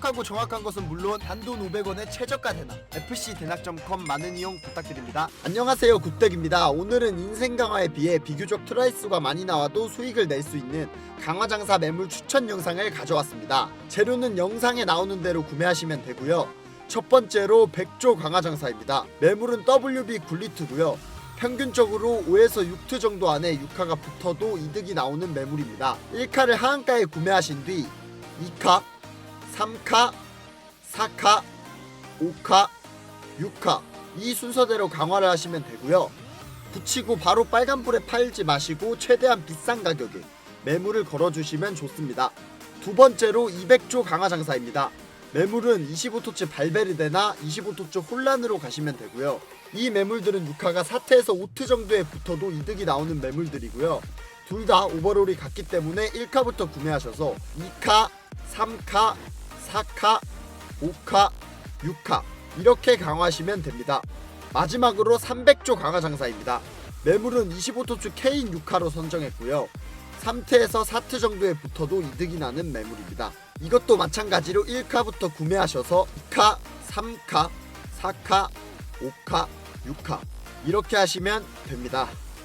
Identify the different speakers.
Speaker 1: 신속하고 정확한 것은 물론 단돈 500원의 최저가 대낙 fc대낙.com 많은 이용 부탁드립니다. 안녕하세요. 굿덱입니다. 오늘은 인생 강화에 비해 비교적 트라이수가 많이 나와도 수익을 낼 수 있는 강화 장사 매물 추천 영상을 가져왔습니다. 재료는 영상에 나오는 대로 구매하시면 되고요. 첫 번째로 백조 강화 장사입니다. 매물은 WB 굴리트고요. 평균적으로 5에서 6트 정도 안에 6카가 붙어도 이득이 나오는 매물입니다. 1카를 하한가에 구매하신 뒤 2카, 3카, 4카, 5카, 6카 이 순서대로 강화를 하시면 되고요. 붙이고 바로 빨간불에 팔지 마시고 최대한 비싼 가격에 매물을 걸어주시면 좋습니다. 두 번째로 200조 강화 장사입니다. 매물은 25토츠 발베르데나 25토츠 혼란으로 가시면 되고요. 이 매물들은 6카가 4트에서 5트 정도에 붙어도 이득이 나오는 매물들이고요. 둘 다 오버롤이 같기 때문에 1카부터 구매하셔서 2카, 3카, 4카, 5카, 6카 이렇게 강화하시면 됩니다. 마지막으로 300조 강화 장사입니다. 매물은 25토츠 K인 6카로 선정했고요. 3트에서 4트 정도에 붙어도 이득이 나는 매물입니다. 이것도 마찬가지로 1카부터 구매하셔서 2카, 3카, 4카, 5카, 6카 이렇게 하시면 됩니다.